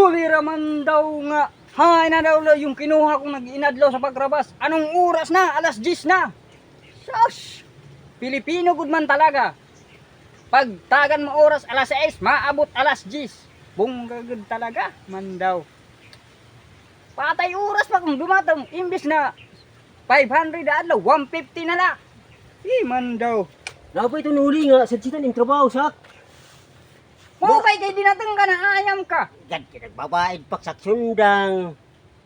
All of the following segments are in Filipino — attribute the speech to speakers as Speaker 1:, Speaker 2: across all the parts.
Speaker 1: Kulira man daw nga. Hay na daw yung kinuha kong nag-inadlaw sa pagrabas. Anong oras na? Alas 10 na. Shush! Pilipino good man talaga. Pag tagan mo oras alas 6, maabot alas 10. Bunggagod talaga man daw. Patay oras pa kung dumatang. Imbis na 500 na adlaw, 150 na lang. Di man daw.
Speaker 2: Napay ito nuli nga, sa sitan yung trabaho sak.
Speaker 1: Mo kay kay dinatang ka na ayam ka.
Speaker 2: Yan, kinagbabaid paksak sundang.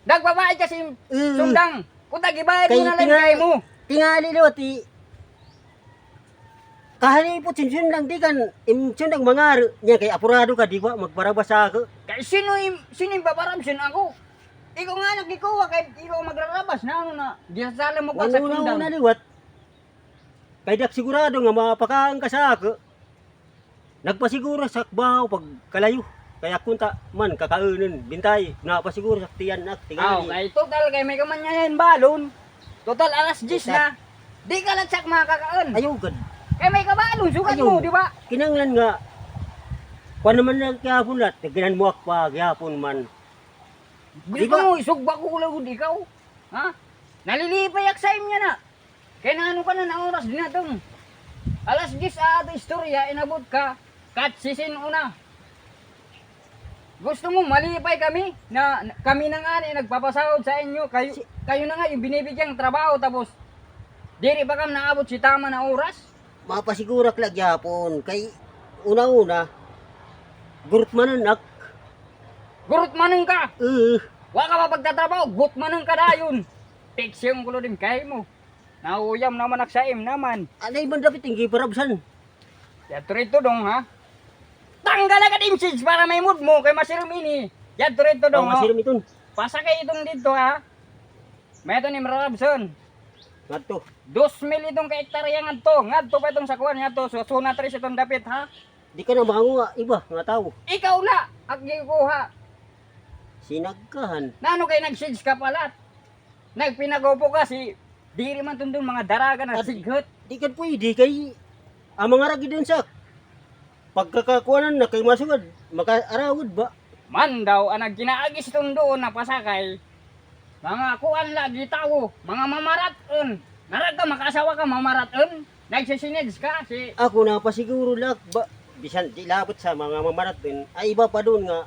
Speaker 1: Nagbabae kasi
Speaker 2: Mm.
Speaker 1: sundang. Kung tagibayad mo
Speaker 2: Kay
Speaker 1: na lang
Speaker 2: tinga-
Speaker 1: kay mo.
Speaker 2: Tingali liwat i... Kahalipot sin sundang di kan, im sundang mangar, niya kay apurado ka, di ba, magbarabas sa ako.
Speaker 1: Kay sino yung sino yung babarabsin ako? Ikaw nga nagkikuha kay ikaw magrarabas na ano na. Di sasala mo pa sa sundang.
Speaker 2: una liwat. Kay dak sigurado nga mapakaan ka sa ako. Nagpasiguro sa bahaw pag kalayo. Kaya kunta man kakaunin bintay. Napasiguro sa tiyan
Speaker 1: Aw,
Speaker 2: tingali.
Speaker 1: kay total kay may kaman yan balon. Total alas 10 na. Di ka lang sak makakaon.
Speaker 2: Ayaw gad.
Speaker 1: Kay may kabalon, sukat
Speaker 2: Ayaw.
Speaker 1: mo, di ba?
Speaker 2: Kinanglan nga. Kuan naman na kayapon lat. Ginan mo pa gyapon man.
Speaker 1: Di
Speaker 2: ba?
Speaker 1: mo, isugba ko kulagod ikaw. Ha? Nalilipay ak sa niya na. Kaya na ano ka na na oras din. Alas 10 ato istorya, inabot ka. Kat sisin una. Gusto mo malipay kami na kami na nga ni nagpapasahod sa inyo. Kayo, kayo na nga yung binibigyang trabaho tapos diri pa kam naabot si tama na oras.
Speaker 2: Mapasigurak la gyapon kay una-una gurut man nak.
Speaker 1: Gurot manong ka.
Speaker 2: Uh,
Speaker 1: Wa ka pa pagtatrabaho, gut manong ka dayon. Yung kulo din kay mo. Nauyam naman ak sa im naman.
Speaker 2: anay man dapat tinggi parabsan.
Speaker 1: Yan turito dong ha. Tanggal agad imsage para may mood mo kay masirum ini. Yan turito
Speaker 2: Daw
Speaker 1: dong. Oh.
Speaker 2: masirim iton.
Speaker 1: Pasakay itong dito ha. May ito ni Marabson.
Speaker 2: Ngadto.
Speaker 1: Dos mil itong ka hektarya nga to. Nga to pa itong sakuan nga to. So, suna tres itong dapit ha.
Speaker 2: Di ka na bango nga iba nga tao.
Speaker 1: Ikaw na. Ang gikuha.
Speaker 2: Sinagkahan.
Speaker 1: Nano kay nag-shades ka pala. Nagpinagopo ka si Diri man tundong mga daraga na sigot.
Speaker 2: Di ka pwede kay ang mga ragi dun sa pagkakakuanan na kay masugad makaarawod ba?
Speaker 1: Man daw, ang ginaagis itong doon na pasakay. Mga kuan lagi tao, mga mamaraton. Naraga makasawa ka mamaraton. Nagsisinids ka si
Speaker 2: Ako na pasiguro lak ba bisan di labot sa mga mamaratin ay iba pa doon nga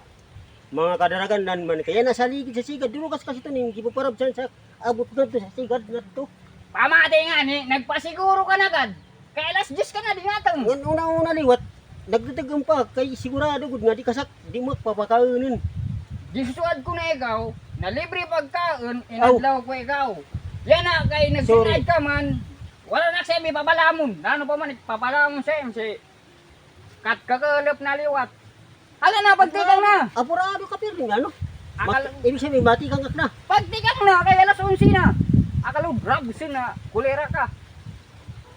Speaker 2: mga kadaragan nan man kaya nasa ligid sa sigad duro kas kasi to ning gipaparab sa sa abot na to sa sigad na to.
Speaker 1: pamati nga ni, nagpasiguro ka na agad. Kaya alas 10 ka na di natang.
Speaker 2: Ngan una-una liwat nagdadagang pa kay sigurado gud nga di kasak di mo papakaunin.
Speaker 1: Gisusuad ko na ikaw, na libre pagkaon, inadlaw ko ikaw. Yan na, kay nagsinad ka man, wala na siya may papalamon. Ano pa man, papalamon siya, si kat kakalap na liwat. Hala na, pagtikang na.
Speaker 2: Apurado ka pero ano?
Speaker 1: Akala,
Speaker 2: Mat, ibig sabihin mati kang na.
Speaker 1: Pagtikang na, kaya alas 11 na. Akala, drugs na, kulera ka.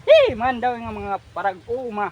Speaker 1: Hey, man daw yung mga parag uma.